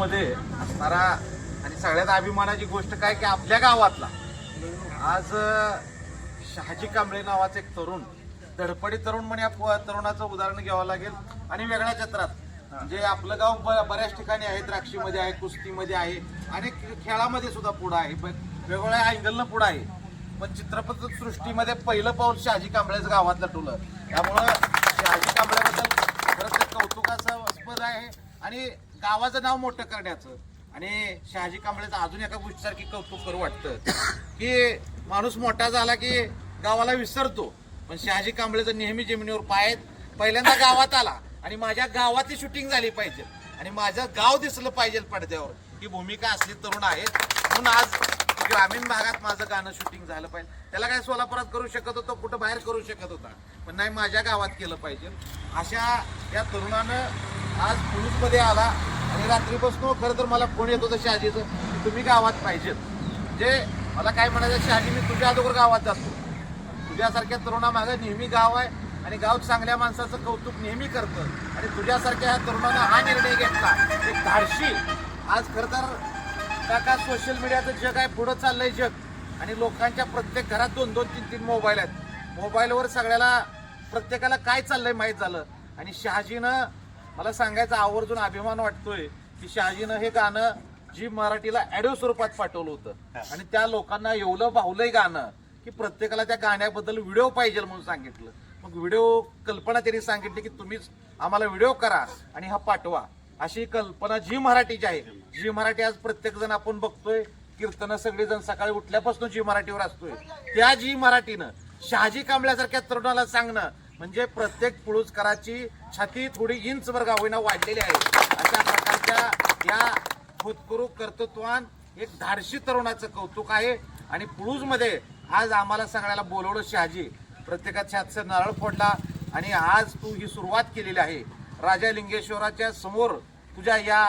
मध्ये असणारा आणि सगळ्यात अभिमानाची गोष्ट काय की आपल्या गावातला. आज शहाजी कांबळे नावाचा एक तरुण धडपडी तरुण म्हणे या तरुणाचं उदाहरण घ्यावं लागेल. आणि वेगळ्या क्षेत्रात म्हणजे आपलं गाव ब- बऱ्याच ठिकाणी आहे द्राक्षीमध्ये आहे कुस्तीमध्ये आहे आणि खेळामध्ये सुद्धा पुढं आहे पण वेगवेगळ्या अँगलनं पुढं आहे. पण चित्रपट सृष्टीमध्ये पहिलं पाऊल शहाजी कांबळेच गावातलं टुलं त्यामुळं शहाजी कांबळेबद्दल खरंच कौतुकास्पद आहे. आणि गावाचं नाव मोठं करण्याचं. आणि शहाजी कांबळेचं अजून एका गोष्टीसारखी कौतुक करू वाटतं. की माणूस मोठा झाला की गावाला विसरतो. पण शहाजी कांबळेचं नेहमी जमिनीवर पाय आहेत. पहिल्यांदा गावात आला आणि माझ्या गावाची शूटिंग झाली पाहिजे. आणि माझं गाव दिसलं पाहिजे पडद्यावर. ही भूमिका असली तरुण आहेत. म्हणून आज ग्रामीण भागात माझं गाणं शूटिंग झालं पाहिजे. त्याला काय सोलापुरात करू शकत होतो कुठं बाहेर करू शकत होता. पण नाही माझ्या गावात केलं पाहिजे. अशा या तरुणानं आज पुलिसमध्ये आला आणि रात्रीपासून खरं तर मला फोन येत होतं शहाजीचं की तुम्ही गावात पाहिजेत. म्हणजे मला काय म्हणायचं शहाजी मी तुझ्या अगोदर गावात जातो. तुझ्यासारख्या तरुणामागं नेहमी गाव आहे आणि गाव चांगल्या माणसाचं कौतुक नेहमी करतं. आणि तुझ्यासारख्या ह्या तरुणानं हा निर्णय घेतला. एक धाडशी. आज खरं तर काका सोशल मीडियाचं जग आहे पुढं चाललंय जग. आणि लोकांच्या प्रत्येक घरात दोन दोन तीन तीन मोबाईल आहेत. मोबाईलवर सगळ्याला प्रत्येकाला काय चाललंय माहीत झालं. आणि शहाजीनं मला सांगायचा आवर्जून अभिमान वाटतोय की शहाजीनं हे गाणं जी मराठीला ऑडिओ स्वरूपात पाठवलं होतं. आणि त्या लोकांना एवढं भावलंय गाणं की प्रत्येकाला त्या गाण्याबद्दल व्हिडिओ पाहिजे म्हणून सांगितलं. मग व्हिडिओ कल्पना त्यांनी सांगितली की तुम्हीच आम्हाला व्हिडिओ करा आणि हा पाठवा. अशी कल्पना जी मराठीची आहे. जी मराठी आज प्रत्येक जण आपण बघतोय. कीर्तन सगळेजण सकाळी उठल्यापासून जी मराठीवर असतोय. त्या जी मराठीनं शहाजी कांबळ्यासारख्या तरुणाला सांगणं म्हणजे प्रत्येक पुळुसकराची छाती थोडी इंचभर होईना वाढलेली आहे. अशा प्रकारच्या या होतकरू कर्तृत्वान एक धाडशी तरुणाचं कौतुक आहे. आणि पुळूजमध्ये आज आम्हाला सगळ्याला बोलवलं शहाजी. प्रत्येकाच्या हातचं नारळ फोडला आणि आज तू ही सुरुवात केलेली आहे. राजा लिंगेश्वराच्या समोर तुझ्या या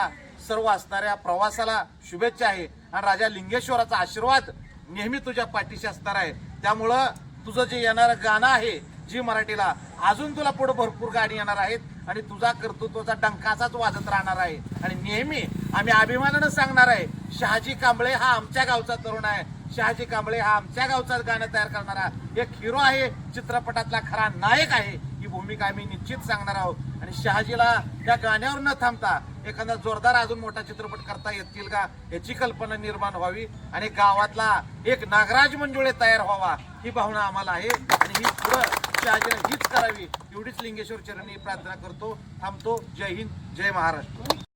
सर्व असणाऱ्या प्रवासाला शुभेच्छा आहे. आणि राजा लिंगेश्वराचा आशीर्वाद नेहमी तुझ्या पाठीशी असणार आहे. त्यामुळं तुझं जे येणारं गाणं आहे जी मराठीला अजून तुला पुढे भरपूर गाणी येणार आहेत आणि तुझा कर्तृत्वाचा डंकाचाच वाजत राहणार आहे. आणि नेहमी आम्ही अभिमानानं सांगणार आहे शहाजी कांबळे हा आमच्या गावचा तरुण आहे. शहाजी कांबळे हा आमच्या गावचा गाणं तयार करणारा एक हिरो आहे चित्रपटातला खरा नायक आहे. ही भूमिका आम्ही निश्चित सांगणार आहोत. आणि शहाजीला त्या गाण्यावर न थांबता एखादा जोरदार अजून मोठा चित्रपट करता येतील का याची कल्पना निर्माण व्हावी आणि गावातला एक नागराज मंजुळे तयार व्हावा ही भावना आम्हाला आहे. आणि ही पुढं शहाजीला हीच करावी. एवढीच लिंगेश्वर चरणी प्रार्थना करतो थांबतो. जय हिंद जय महाराष्ट्र.